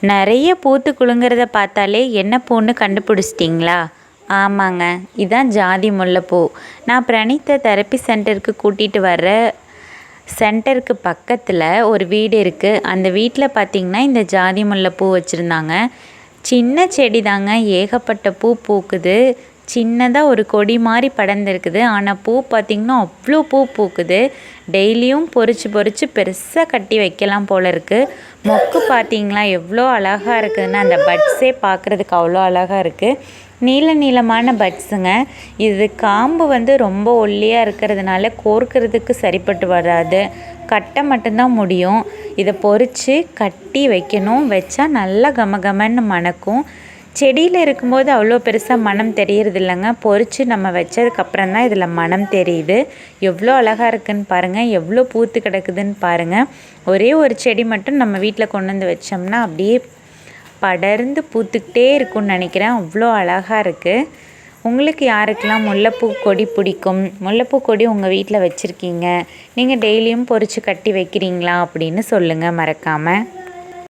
நிறைய பூத்து குலுங்கிறத பார்த்தாலே என்ன பூன்னு கண்டுபிடிச்சிட்டிங்களா? ஆமாங்க இதான் ஜாதி முல்லைப்பூ. நான் பிரணீத்தை தெரப்பி சென்டருக்கு கூட்டிகிட்டு வர்ற சென்டருக்கு பக்கத்தில் ஒரு வீடு இருக்குது அந்த வீட்டில் பார்த்திங்கன்னா இந்த ஜாதி முல்லைப்பூ வச்சுருந்தாங்க. சின்ன செடி தாங்க ஏகப்பட்ட பூ பூக்குது. சின்னதாக ஒரு கொடி மாதிரி படர்ந்துருக்குது. ஆனால் பூ பார்த்திங்கன்னா அவ்வளோ பூ பூக்குது. டெய்லியும் பொறிச்சு பொறிச்சு பெருசாக கட்டி வைக்கலாம் போல இருக்குது மொக்கு பார்த்திங்களா எவ்வளோ அழகாக இருக்குதுன்னு அந்த பட்ஸே பார்க்குறதுக்கு அவ்வளோ அழகாக இருக்குது நீல நீளமான பட்ஸுங்க. இது காம்பு வந்து ரொம்ப ஒல்லியாக இருக்கிறதுனால கோர்க்கிறதுக்கு சரிப்பட்டு வராது. கட்டை மட்டும்தான் முடியும். இதை பொறித்து கட்டி வைக்கணும். வச்சா நல்லா கம கமன்னு மணக்கும். செடியில் இருக்கும்போது அவ்வளோ பெருசாக மனம் தெரியறது இல்லைங்க பொறிச்சு நம்ம வச்சதுக்கப்புறம் தான் இதில் மனம் தெரியுது. எவ்வளோ அழகாக இருக்குதுன்னு பாருங்கள் எவ்வளோ பூத்து கிடக்குதுன்னு பாருங்கள் ஒரே ஒரு செடி மட்டும் நம்ம வீட்டில் கொண்டு வந்து வச்சோம்னா அப்படியே படர்ந்து பூத்துக்கிட்டே இருக்கும்னு நினைக்கிறேன். அவ்வளோ அழகாக இருக்குது உங்களுக்கு யாருக்கெல்லாம் முல்லைப்பூ கொடி பிடிக்கும்? முல்லைப்பூ கொடி உங்கள் வீட்டில் வச்சுருக்கீங்க. நீங்கள் டெய்லியும் பொறிச்சு கட்டி வைக்கிறீங்களா அப்படின்னு சொல்லுங்கள் மறக்காமல்